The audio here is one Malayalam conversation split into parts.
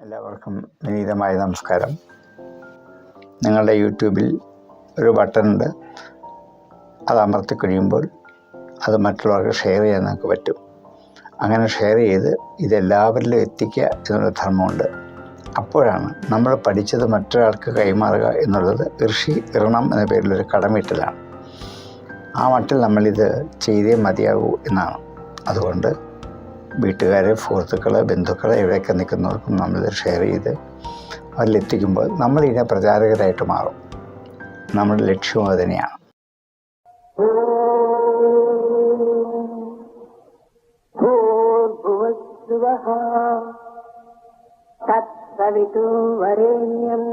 എല്ലാവർക്കും വിനീതമായ നമസ്കാരം. നിങ്ങളുടെ യൂട്യൂബിൽ ഒരു ബട്ടൺ ഉണ്ട്. അത് അമർത്തി കഴിയുമ്പോൾ അത് മറ്റുള്ളവർക്ക് ഷെയർ ചെയ്യാൻ നിങ്ങൾക്ക് പറ്റും. അങ്ങനെ ഷെയർ ചെയ്ത് ഇതെല്ലാവരിലും എത്തിക്കുക എന്നുള്ള ധർമ്മമുണ്ട്. അപ്പോഴാണ് നമ്മൾ പഠിച്ചത് മറ്റൊരാൾക്ക് കൈമാറുക എന്നുള്ളത് ഋഷി ഇറണം എന്ന പേരിലൊരു കടമിട്ടലാണ് ആ മട്ടിൽ നമ്മളിത് ചെയ്തേ മതിയാകൂ എന്നാണ് അതുകൊണ്ട് വീട്ടുകാരെ സുഹൃത്തുക്കൾ ബന്ധുക്കൾ എവിടെയൊക്കെ നിൽക്കുന്നവർക്കും നമ്മളിത് ഷെയർ ചെയ്ത് അവരിലെത്തിക്കുമ്പോൾ നമ്മളിതിനെ പ്രചാരകരായിട്ട് മാറും നമ്മുടെ ലക്ഷ്യവും അത് തന്നെയാണ് भूर्भुवस्सुवः तत्सवितुर्वरेण्यम्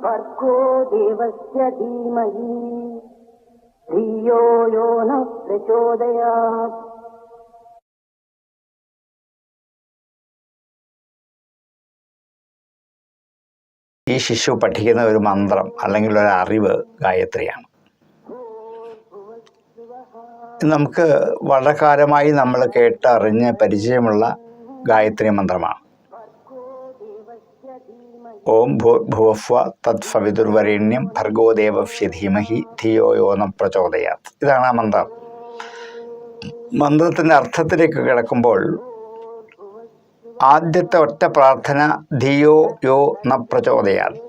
भर्गो देवस्य धीमहि धियो यो नः प्रचोदयात् ഈ ശിശു പഠിക്കുന്ന ഒരു മന്ത്രം അല്ലെങ്കിൽ ഒരു അറിവ് ഗായത്രിയാണ് ഇത് നമുക്ക് വളരെ കാലമായി നമ്മൾ കേട്ടറിഞ്ഞ് പരിചയമുള്ള ഗായത്രി മന്ത്രമാണ് ഓം ഭൂർഭുവഫ്വ തത് ഭർഗോദേവഫ്യ ധീമഹി ധിയോ യോനം പ്രചോദയാത് ഇതാണ് ആ മന്ത്രം. മന്ത്രത്തിന്റെ അർത്ഥത്തിലേക്ക് കിടക്കുമ്പോൾ ആദ്യത്തെ ഒറ്റ പ്രാർത്ഥന ധിയോ യോ ന പ്രചോദയാൽ.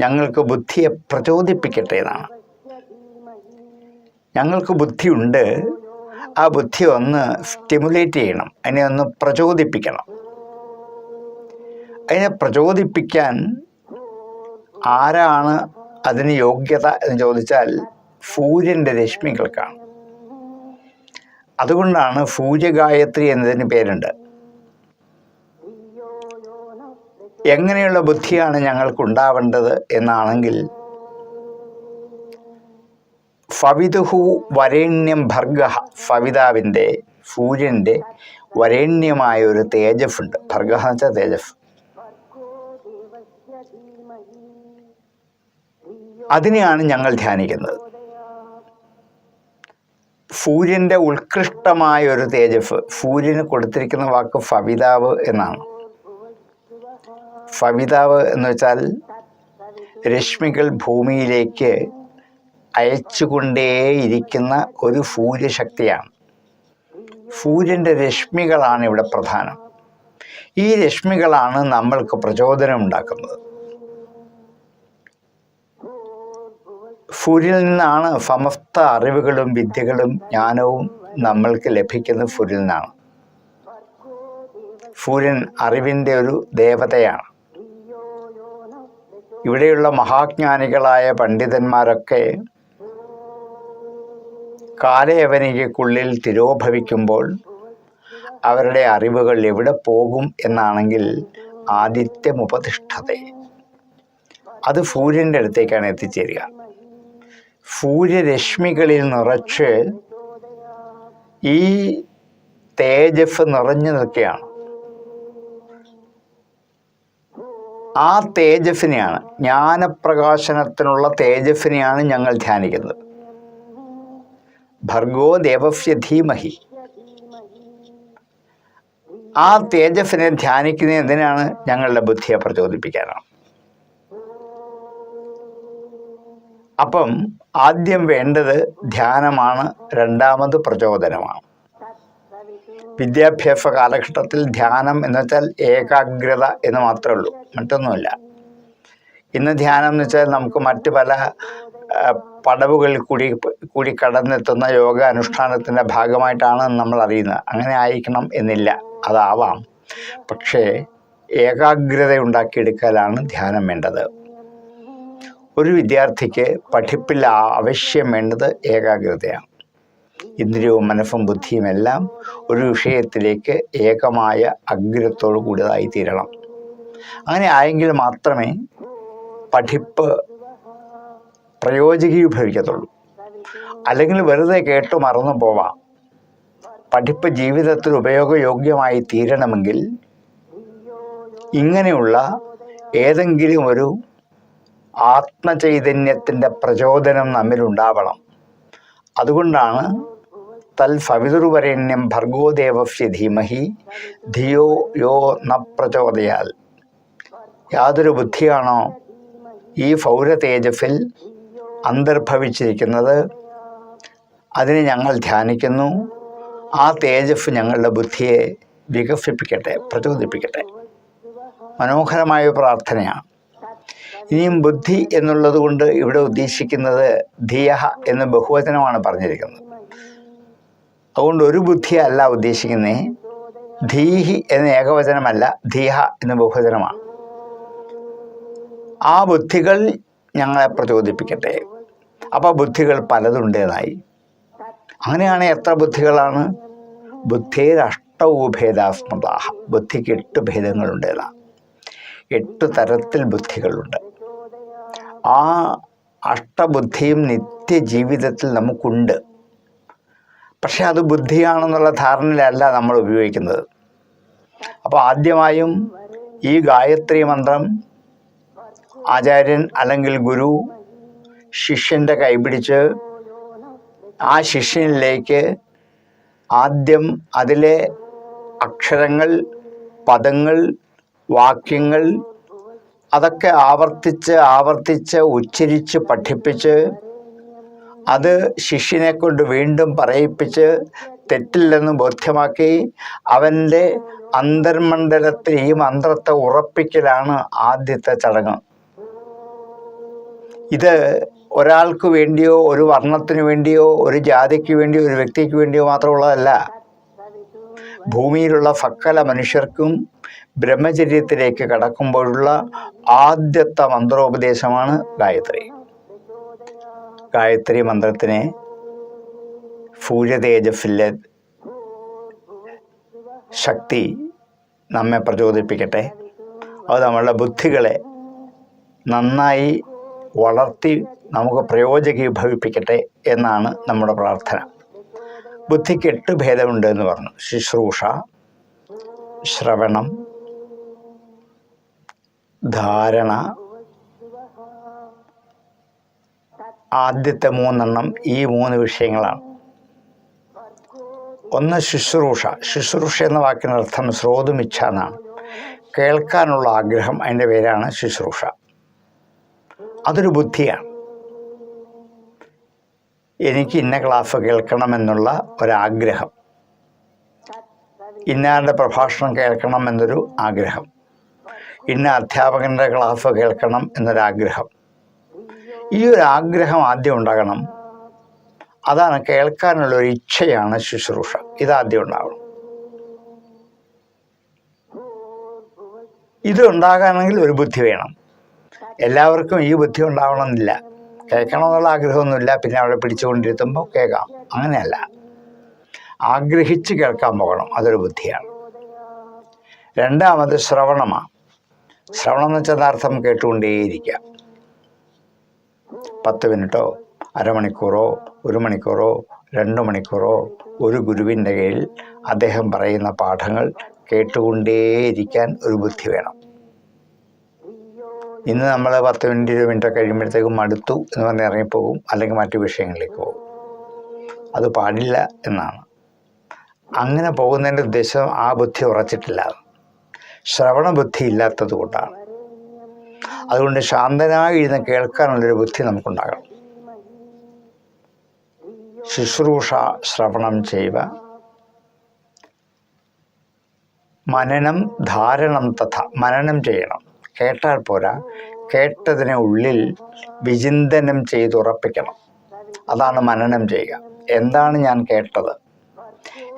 ഞങ്ങൾക്ക് ബുദ്ധിയെ പ്രചോദിപ്പിക്കട്ടെ എന്നാണ്. ഞങ്ങൾക്ക് ബുദ്ധിയുണ്ട്. ആ ബുദ്ധി ഒന്ന് സ്റ്റിമുലേറ്റ് ചെയ്യണം. അതിനെ ഒന്ന് പ്രചോദിപ്പിക്കണം. അതിനെ പ്രചോദിപ്പിക്കാൻ ആരാണ് അതിന് യോഗ്യത എന്ന് ചോദിച്ചാൽ സൂര്യന്റെ രശ്മികൾക്കാണ്. അതുകൊണ്ടാണ് സൂര്യഗായത്രി എന്നതിന് പേരുണ്ട്. എങ്ങനെയുള്ള ബുദ്ധിയാണ് ഞങ്ങൾക്കുണ്ടാവേണ്ടത് എന്നാണെങ്കിൽ ഫവിതുഹു വരേണ്യം ഭർഗ ഫവിതാവിന്റെ സൂര്യന്റെ വരേണ്യമായ ഒരു തേജസ്സുണ്ട്. ഭർഗ എന്ന് വെച്ചാൽ തേജസ് അതിനെയാണ് ഞങ്ങൾ ധ്യാനിക്കുന്നത്. സൂര്യന്റെ ഉത്കൃഷ്ടമായ ഒരു തേജസ് സൂര്യന് കൊടുത്തിരിക്കുന്ന വാക്ക് ഫവിതാവ് എന്നാണ്. ഫവിതാവ് എന്ന് വെച്ചാൽ രശ്മികൾ ഭൂമിയിലേക്ക് അയച്ചുകൊണ്ടേയിരിക്കുന്ന ഒരു സൂര്യശക്തിയാണ്. സൂര്യന്റെ രശ്മികളാണ് ഇവിടെ പ്രധാനം. ഈ രശ്മികളാണ് നമ്മൾക്ക് പ്രചോദനം ഉണ്ടാക്കുന്നത് സൂര്യനിൽ നിന്നാണ് സമസ്ത അറിവുകളും വിദ്യകളും ജ്ഞാനവും നമ്മൾക്ക് ലഭിക്കുന്നത് സൂര്യനിൽ നിന്നാണ്. സൂര്യൻ അറിവിന്റെ ഒരു ദേവതയാണ്. ഇവിടെയുള്ള മഹാജ്ഞാനികളായ പണ്ഡിതന്മാരൊക്കെ കാലയവനികൾക്കുള്ളിൽ തിരോഭവിക്കുമ്പോൾ അവരുടെ അറിവുകൾ എവിടെ പോകും എന്നാണെങ്കിൽ ആദിത്യമുപതിഷ്ഠത അത് സൂര്യന്റെ അടുത്തേക്കാണ് എത്തിച്ചേരുക. സൂര്യരശ്മികളിൽ നിറച്ച് ഈ തേജസ് നിറഞ്ഞു നിൽക്കുകയാണ് ആ തേജസ്സിനെയാണ് ജ്ഞാനപ്രകാശനത്തിനുള്ള തേജസ്സിനെയാണ് ഞങ്ങൾ ധ്യാനിക്കുന്നത്. ഭർഗോ ദേവസ്യ ധീമഹി. ആ തേജസ്സിനെ ധ്യാനിക്കുന്നത് എന്തിനാണ്? ഞങ്ങളുടെ ബുദ്ധിയെ പ്രചോദിപ്പിക്കാനാണ്. അപ്പം ആദ്യം വേണ്ടത് ധ്യാനമാണ് രണ്ടാമത് പ്രചോദനമാണ്. വിദ്യാഭ്യാസ കാലഘട്ടത്തിൽ ധ്യാനം എന്ന് വെച്ചാൽ ഏകാഗ്രത എന്ന് മാത്രമേ ഉള്ളൂ മറ്റൊന്നുമില്ല. ഇന്ന് ധ്യാനം എന്ന് വെച്ചാൽ നമുക്ക് മറ്റ് പല പടവുകളിൽ കൂടി കൂടി കടന്നെത്തുന്ന യോഗ അനുഷ്ഠാനത്തിന്റെ ഭാഗമായിട്ടാണ് നമ്മൾ അറിയുന്നത്. അങ്ങനെ ആയിരിക്കണം എന്നില്ല അതാവാം. പക്ഷേ ഏകാഗ്രത ഉണ്ടാക്കിയെടുക്കലാണ് ധ്യാനം വേണ്ടത്. ഒരു വിദ്യാർത്ഥിക്ക് പഠിപ്പിൽ ആവശ്യം വേണ്ടത് ഏകാഗ്രതയാണ്. ഇന്ദ്രിയവും മനസ്സും ബുദ്ധിയും എല്ലാം ഒരു വിഷയത്തിലേക്ക് ഏകമായ അഗ്രത്തോടു കൂടിയതായി തീരണം. അങ്ങനെ ആയെങ്കിൽ മാത്രമേ പഠിപ്പ് പ്രയോജകീഭവിക്കത്തുള്ളൂ. അല്ലെങ്കിൽ വെറുതെ കേട്ട് മറന്നു പോവാം. പഠിപ്പ് ജീവിതത്തിൽ ഉപയോഗയോഗ്യമായി തീരണമെങ്കിൽ ഇങ്ങനെയുള്ള ഏതെങ്കിലും ഒരു ആത്മചൈതന്യത്തിന്റെ പ്രചോദനം നമ്മിലുണ്ടാവണം അതുകൊണ്ടാണ് തൽ ഫവിതുർവരണ്യം ഭർഗോദേവസ്യ ധീമഹി ധിയോ യോ ന പ്രചോദയാൽ. യാതൊരു ബുദ്ധിയാണോ ഈ ഫൗര തേജസ്സിൽ അന്തർഭവിച്ചിരിക്കുന്നത്? അതിനെ ഞങ്ങൾ ധ്യാനിക്കുന്നു. ആ തേജസ് ഞങ്ങളുടെ ബുദ്ധിയെ വികസിപ്പിക്കട്ടെ പ്രചോദിപ്പിക്കട്ടെ. മനോഹരമായ പ്രാർത്ഥനയാണ്. ഇനിയും ബുദ്ധി എന്നുള്ളത് കൊണ്ട് ഇവിടെ ഉദ്ദേശിക്കുന്നത് ധിയഹ എന്ന ബഹുവചനമാണ് പറഞ്ഞിരിക്കുന്നത്. അതുകൊണ്ട് ഒരു ബുദ്ധിയല്ല ഉദ്ദേശിക്കുന്നേ. ധീഹി എന്ന ഏകവചനമല്ല ധിയഹ എന്ന ബഹുവചനമാണ്. ആ ബുദ്ധികൾ ഞങ്ങളെ പ്രചോദിപ്പിക്കട്ടെ. അപ്പോൾ ബുദ്ധികൾ പലതുണ്ടേതായി. അങ്ങനെയാണ് എത്ര ബുദ്ധികളാണ്? ബുദ്ധിയിൽ അഷ്ടൗഭേദാസ്മതാഹ ബുദ്ധിക്ക് എട്ട് ഭേദങ്ങളുണ്ടേതാണ് എട്ട് തരത്തിൽ ബുദ്ധികളുണ്ട്. ആ അഷ്ടബുദ്ധിയും നിത്യജീവിതത്തിൽ നമുക്കുണ്ട്. പക്ഷേ അത് ബുദ്ധിയാണെന്നുള്ള ധാരണയിലല്ല നമ്മൾ ഉപയോഗിക്കുന്നത്. അപ്പോൾ ആദ്യമായും ഈ ഗായത്രി മന്ത്രം ആചാര്യൻ അല്ലെങ്കിൽ ഗുരു ശിഷ്യന്റെ കൈപിടിച്ച് ആ ശിഷ്യനിലേക്ക് ആദ്യം അതിലെ അക്ഷരങ്ങൾ പദങ്ങൾ വാക്യങ്ങൾ അതൊക്കെ ആവർത്തിച്ച് ആവർത്തിച്ച് ഉച്ചരിച്ച് പഠിപ്പിച്ച് അത് ശിഷ്യനെ കൊണ്ട് വീണ്ടും പറയിപ്പിച്ച് തെറ്റില്ലെന്ന് ബോധ്യമാക്കി അവന്റെ അന്തർമണ്ഡലത്തിൽ ഈ മന്ത്രത്തെ ഉറപ്പിക്കലാണ് ആദ്യത്തെ ചടങ്ങ്. ഇത് ഒരാൾക്ക് വേണ്ടിയോ ഒരു വർണത്തിന് വേണ്ടിയോ ഒരു ജാതിക്ക് വേണ്ടിയോ ഒരു വ്യക്തിക്ക് വേണ്ടിയോ മാത്രമുള്ളതല്ല. ഭൂമിയിലുള്ള സകല മനുഷ്യർക്കും ബ്രഹ്മചര്യത്തിലേക്ക് കടക്കുമ്പോഴുള്ള ആദ്യത്തെ മന്ത്രോപദേശമാണ് ഗായത്രി. ഗായത്രി മന്ത്രത്തിനെ സൂര്യതേജസ്സിലെ ശക്തി നമ്മെ പ്രചോദിപ്പിക്കട്ടെ. അത് നമ്മളുടെ ബുദ്ധികളെ നന്നായി വളർത്തി നമുക്ക് പ്രയോജകീഭവിപ്പിക്കട്ടെ എന്നാണ് നമ്മുടെ പ്രാർത്ഥന. ബുദ്ധിക്ക് എട്ട് ഭേദമുണ്ട് എന്ന് പറഞ്ഞു. ശുശ്രൂഷ ശ്രവണം ധാരണ ആദ്യത്തെ മൂന്നെണ്ണം ഈ മൂന്ന് വിഷയങ്ങളാണ്. ഒന്ന് ശുശ്രൂഷ. ശുശ്രൂഷ എന്ന വാക്കിനർത്ഥം അർത്ഥം എന്നാണ്. കേൾക്കാനുള്ള ആഗ്രഹം അതിന്റെ പേരാണ് ശുശ്രൂഷ. അതൊരു ബുദ്ധിയാണ്. എനിക്ക് ഇന്ന ക്ലാസ് കേൾക്കണമെന്നുള്ള ഒരാഗ്രഹം. ഇന്നാളുടെ പ്രഭാഷണം കേൾക്കണം എന്നൊരു ആഗ്രഹം. ഇന്ന അധ്യാപകന്റെ ക്ലാസ് കേൾക്കണം എന്നൊരാഗ്രഹം. ഈ ഒരു ആഗ്രഹം ആദ്യം ഉണ്ടാകണം. അതാണ് കേൾക്കാനുള്ള ഒരു ഇച്ഛയാണ് ശുശ്രൂഷ. ഇതാദ്യം ഉണ്ടാവണം. ഇത് ഉണ്ടാകാനെങ്കിൽ ഒരു ബുദ്ധി വേണം. എല്ലാവർക്കും ഈ ബുദ്ധി ഉണ്ടാവണമെന്നില്ല. കേൾക്കണമെന്നുള്ള ആഗ്രഹമൊന്നുമില്ല. പിന്നെ അവിടെ പിടിച്ചുകൊണ്ടിരുത്തുമ്പോൾ കേൾക്കാം. അങ്ങനെയല്ല. ആഗ്രഹിച്ച് കേൾക്കാൻ പോകണം. അതൊരു ബുദ്ധിയാണ്. രണ്ടാമത് ശ്രവണമാണ് ശ്രവണം എന്ന് വെച്ചാൽ അർത്ഥം കേട്ടുകൊണ്ടേയിരിക്കാം പത്ത് മിനിറ്റോ അരമണിക്കൂറോ ഒരു മണിക്കൂറോ രണ്ട് മണിക്കൂറോ ഒരു ഗുരുവിന്റെ കീഴിൽ അദ്ദേഹം പറയുന്ന പാഠങ്ങൾ കേട്ടുകൊണ്ടേയിരിക്കാൻ ഒരു ബുദ്ധി വേണം. ഇന്ന് നമ്മൾ പത്ത് മിനിറ്റ് ഇരുപത് മിനിറ്റ് കഴിയുമ്പോഴത്തേക്കും മടുത്തു എന്ന് പറഞ്ഞ് ഇറങ്ങിപ്പോകും. അല്ലെങ്കിൽ മറ്റു വിഷയങ്ങളിലേക്ക് പോകും. അത് പാടില്ല എന്നാണ്. അങ്ങനെ പോകുന്നതിന്റെ ഉദ്ദേശം ആ ബുദ്ധി ഉറച്ചിട്ടില്ല. ശ്രവണ ബുദ്ധി ഇല്ലാത്തത് കൊണ്ടാണ്. അതുകൊണ്ട് ശാന്തനായി ഇരുന്ന് കേൾക്കാനുള്ളൊരു ബുദ്ധി നമുക്കുണ്ടാകണം. ശുശ്രൂഷ ശ്രവണം ചെയ്യുക മനനം ധാരണം തഥ. മനനം ചെയ്യണം. കേട്ടാൽ പോരാ. കേട്ടതിനെ ഉള്ളിൽ വിചിന്തനം ചെയ്തുറപ്പിക്കണം അതാണ് മനനം ചെയ്യുക. എന്താണ് ഞാൻ കേട്ടത്?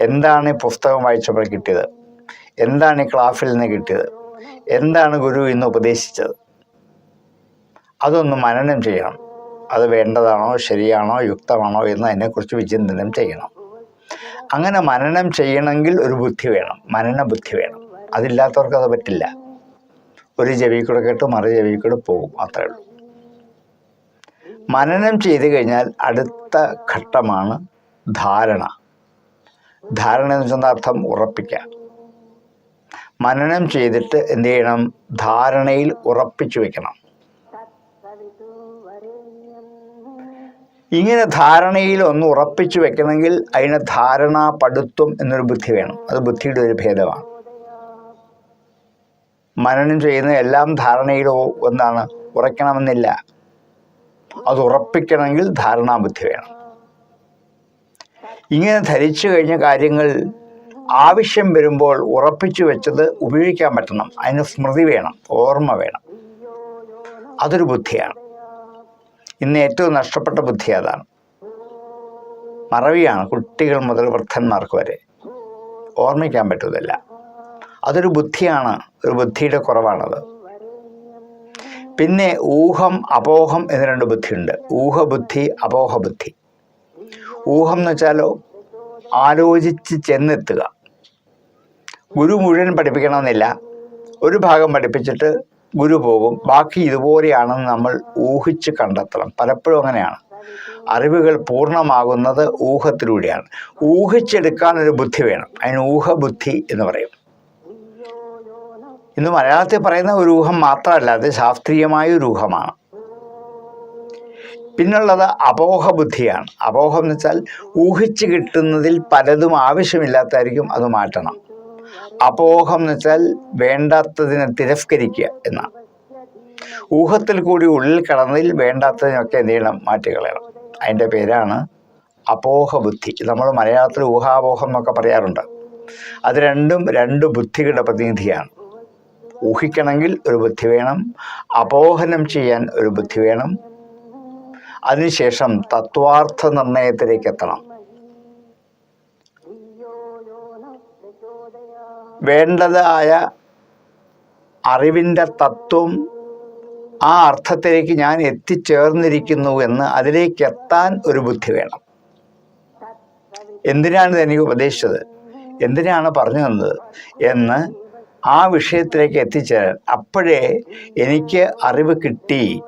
എന്താണ് ഈ പുസ്തകം വായിച്ചപ്പോൾ കിട്ടിയത്? എന്താണ് ഈ ക്ലാസ്സിൽ നിന്ന് കിട്ടിയത്? എന്താണ് ഗുരു ഇന്ന് ഉപദേശിച്ചത്? അതൊന്ന് മനനം ചെയ്യണം. അത് വേണ്ടതാണോ ശരിയാണോ യുക്തമാണോ എന്ന് അതിനെക്കുറിച്ച് വിചിന്തനം ചെയ്യണം. അങ്ങനെ മനനം ചെയ്യണമെങ്കിൽ ഒരു ബുദ്ധി വേണം. മനന ബുദ്ധി വേണം. അതില്ലാത്തവർക്ക് അത് പറ്റില്ല. ഒരു ചെവി കൂടെ കേട്ട് മറു ചെവി കൂടെ പോകും. അത്രേ ഉള്ളൂ. മനനം ചെയ്ത് കഴിഞ്ഞാൽ അടുത്ത ഘട്ടമാണ് ധാരണ. ധാരണ എന്ന് വെച്ചാൽ അർത്ഥം? ഉറപ്പിക്കുക. മനനം ചെയ്തിട്ട് എന്ത് ചെയ്യണം? ധാരണയിൽ ഉറപ്പിച്ചു വെക്കണം. ഇങ്ങനെ ധാരണയിൽ ഒന്ന് ഉറപ്പിച്ചു വെക്കണമെങ്കിൽ അതിന് ധാരണാപടുത്വം എന്നൊരു ബുദ്ധി വേണം. അത് ബുദ്ധിയുടെ ഒരു ഭേദമാണ്. മനനം ചെയ്യുന്ന എല്ലാം ധാരണയിലോ എന്നാണ് ഉറയ്ക്കണമെന്നില്ല. അത് ഉറപ്പിക്കണമെങ്കിൽ ധാരണാബുദ്ധി വേണം. ഇങ്ങനെ ധരിച്ചു കഴിഞ്ഞ കാര്യങ്ങൾ ആവശ്യം വരുമ്പോൾ ഉറപ്പിച്ചു വെച്ചത് ഉപയോഗിക്കാൻ പറ്റണം. അതിന് സ്മൃതി വേണം ഓർമ്മ വേണം. അതൊരു ബുദ്ധിയാണ്. ഇന്ന് ഏറ്റവും നഷ്ടപ്പെട്ട ബുദ്ധി അതാണ്. മറവിയാണ് കുട്ടികൾ മുതൽ വൃദ്ധന്മാർക്ക് വരെ. ഓർമ്മിക്കാൻ പറ്റുന്നില്ല അതൊരു ബുദ്ധിയാണ് ഒരു ബുദ്ധിയുടെ കുറവാണത്. പിന്നെ ഊഹം അപോഹം എന്ന് രണ്ട് ബുദ്ധിയുണ്ട്. ഊഹബുദ്ധി അപോഹബുദ്ധി ഊഹം എന്ന് വെച്ചാലോ ആലോചിച്ച് ചെന്നെത്തുക. ഗുരു മുഴുവൻ പഠിപ്പിക്കണമെന്നില്ല. ഒരു ഭാഗം പഠിപ്പിച്ചിട്ട് ഗുരു പോകും. ബാക്കി ഇതുപോലെയാണെന്ന് നമ്മൾ ഊഹിച്ച് കണ്ടെത്തണം. പലപ്പോഴും അങ്ങനെയാണ്. അറിവുകൾ പൂർണമാകുന്നത് ഊഹത്തിലൂടെയാണ്. ഊഹിച്ചെടുക്കാൻ ഒരു ബുദ്ധി വേണം. അതിന് ഊഹബുദ്ധി എന്ന് പറയും. ഇന്ന് മലയാളത്തിൽ പറയുന്ന ഒരു ഊഹം മാത്രമല്ല അത് ശാസ്ത്രീയമായ ഒരു ഊഹമാണ്. പിന്നുള്ളത് അപോഹ ബുദ്ധിയാണ് അപോഹം എന്ന് വെച്ചാൽ ഊഹിച്ച് കിട്ടുന്നതിൽ പലതും ആവശ്യമില്ലാത്തായിരിക്കും അത് മാറ്റണം. അപോഹം എന്ന് വെച്ചാൽ വേണ്ടാത്തതിനെ തിരസ്കരിക്കുക എന്നാണ്. ഊഹത്തിൽ കൂടി ഉള്ളിൽ കടന്നതിൽ വേണ്ടാത്തതിനൊക്കെ എന്ത് ചെയ്യണം? മാറ്റിക്കളയണം. അതിന്റെ പേരാണ് അപോഹ ബുദ്ധി നമ്മൾ മലയാളത്തിൽ ഊഹാപോഹം എന്നൊക്കെ പറയാറുണ്ട്. അത് രണ്ടും രണ്ട് ബുദ്ധികളുടെ പ്രതിനിധിയാണ്. ഊഹിക്കണമെങ്കിൽ ഒരു ബുദ്ധി വേണം. അപോഹനം ചെയ്യാൻ ഒരു ബുദ്ധി വേണം. അതിനുശേഷം തത്വാർത്ഥ നിർണയത്തിലേക്ക് എത്തണം. വേണ്ടതായ അറിവിന്റെ തത്വം ആ അർത്ഥത്തിലേക്ക് ഞാൻ എത്തിച്ചേർന്നിരിക്കുന്നു എന്ന് അതിലേക്ക് എത്താൻ ഒരു ബുദ്ധി വേണം. എന്തിനാണ് ഇത് എനിക്ക് ഉപദേശിച്ചത്? എന്തിനാണ് പറഞ്ഞു തന്നത്? എന്ന് ആ വിഷയത്തിലേക്ക് എത്തിച്ചേരാൻ അപ്പോഴേ എനിക്ക് അറിവ് കിട്ടി.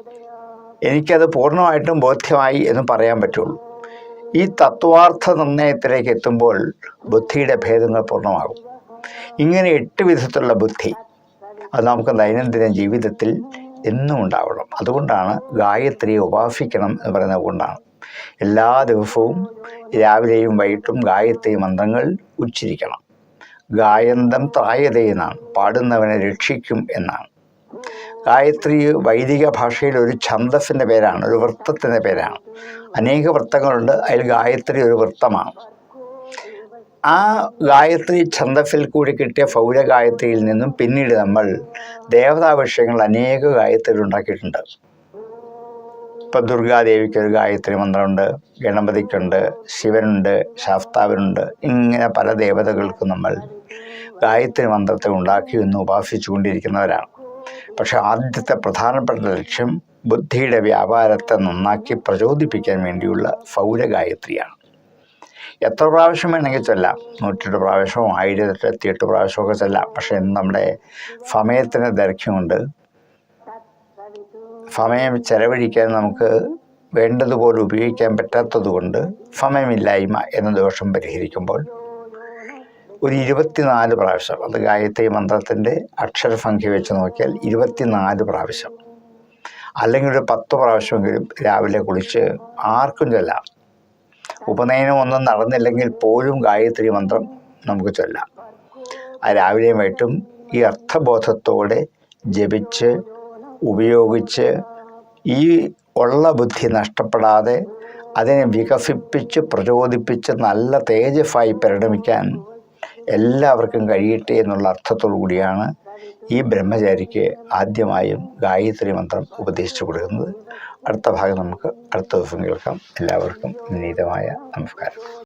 എനിക്കത് പൂർണമായിട്ടും ബോധ്യമായി എന്ന് പറയാൻ പറ്റുള്ളൂ. ഈ തത്വാർത്ഥ നിർണയത്തിലേക്ക് എത്തുമ്പോൾ ബുദ്ധിയുടെ ഭേദങ്ങൾ പൂർണമാകും. ഇങ്ങനെ എട്ട് വിധത്തിലുള്ള ബുദ്ധി അത് നമുക്ക് ദൈനംദിന ജീവിതത്തിൽ എന്നും ഉണ്ടാവണം. അതുകൊണ്ടാണ് ഗായത്രിയെ ഉപാസിക്കണം എന്ന് പറയുന്നത് കൊണ്ടാണ്. എല്ലാ ദിവസവും രാവിലെയും വൈകിട്ടും ഗായത്രി മന്ത്രങ്ങൾ ഉച്ചരിക്കണം. ഗായന്തം ത്രായതേ എന്നാണ്. പാടുന്നവനെ രക്ഷിക്കും എന്നാണ്. ഗായത്രി വൈദിക ഭാഷയിൽ ഒരു ഛന്ദസ്സിന്റെ പേരാണ് ഒരു വൃത്തത്തിന്റെ പേരാണ്. അനേക വൃത്തങ്ങളുണ്ട് അതിൽ ഗായത്രി ഒരു വൃത്തമാണ്. ആ ഗായത്രി ഛന്ദസ്സിൽ കൂടി കിട്ടിയ ഫൗര ഗായത്രിയിൽ നിന്നും പിന്നീട് നമ്മൾ ദേവതാ വിഷയങ്ങൾ അനേക ഗായത്രി ഉണ്ടാക്കിയിട്ടുണ്ട്. ഇപ്പം ദുർഗാദേവിക്ക് ഒരു ഗായത്രി മന്ത്രമുണ്ട് ഗണപതിക്കുണ്ട് ശിവനുണ്ട് ശാസ്താവിനുണ്ട് ഇങ്ങനെ പല ദേവതകൾക്കും നമ്മൾ ഗായത്രി മന്ത്രത്തെ ഉണ്ടാക്കി എന്ന് ഉപാസിച്ചു കൊണ്ടിരിക്കുന്നവരാണ് പക്ഷേ ആദ്യത്തെ പ്രധാനപ്പെട്ട ലക്ഷ്യം ബുദ്ധിയുടെ വ്യാപാരത്തെ നന്നാക്കി പ്രചോദിപ്പിക്കാൻ വേണ്ടിയുള്ള സൗരഗായത്രിയാണ്. എത്ര പ്രാവശ്യം വേണമെങ്കിൽ ചൊല്ലാം. നൂറ്റെട്ട് പ്രാവശ്യവും ആയിരത്തി എത്തിയെട്ട് പ്രാവശ്യമൊക്കെ ചൊല്ലാം. പക്ഷേ ഇന്ന് നമ്മുടെ സമയത്തിന് ദൈർഘ്യമുണ്ട്. സമയം ചെലവഴിക്കാൻ നമുക്ക് വേണ്ടതുപോലെ ഉപയോഗിക്കാൻ പറ്റാത്തത് കൊണ്ട് സമയമില്ലായ്മ എന്ന ദോഷം പരിഹരിക്കുമ്പോൾ ഒരു ഇരുപത്തിനാല് പ്രാവശ്യം അത് ഗായത്രി മന്ത്രത്തിന്റെ അക്ഷരസംഖ്യ വെച്ച് നോക്കിയാൽ ഇരുപത്തിനാല് പ്രാവശ്യം. അല്ലെങ്കിൽ ഒരു പത്ത് പ്രാവശ്യമെങ്കിലും രാവിലെ കുളിച്ച് ആർക്കും ചൊല്ലാം. ഉപനയനം ഒന്നും നടന്നില്ലെങ്കിൽ പോലും ഗായത്രി മന്ത്രം നമുക്ക് ചൊല്ലാം. ആ രാവിലെയും വൈകിട്ടും ഈ അർത്ഥബോധത്തോടെ ജപിച്ച് ഉപയോഗിച്ച് ഈ ഉള്ള ബുദ്ധി നഷ്ടപ്പെടാതെ അതിനെ വികസിപ്പിച്ച് പ്രചോദിപ്പിച്ച് നല്ല തേജസ്സായി പരിണമിക്കാൻ എല്ലാവർക്കും കഴിയട്ടെ എന്നുള്ള അർത്ഥത്തോടു കൂടിയാണ് ഈ ബ്രഹ്മചാരിക്ക് ആദ്യമായും ഗായത്രി മന്ത്രം ഉപദേശിച്ചു കൊടുക്കുന്നത്. അടുത്ത ഭാഗം നമുക്ക് അടുത്ത ദിവസം കേൾക്കാം. എല്ലാവർക്കും വിനീതമായ നമസ്കാരം.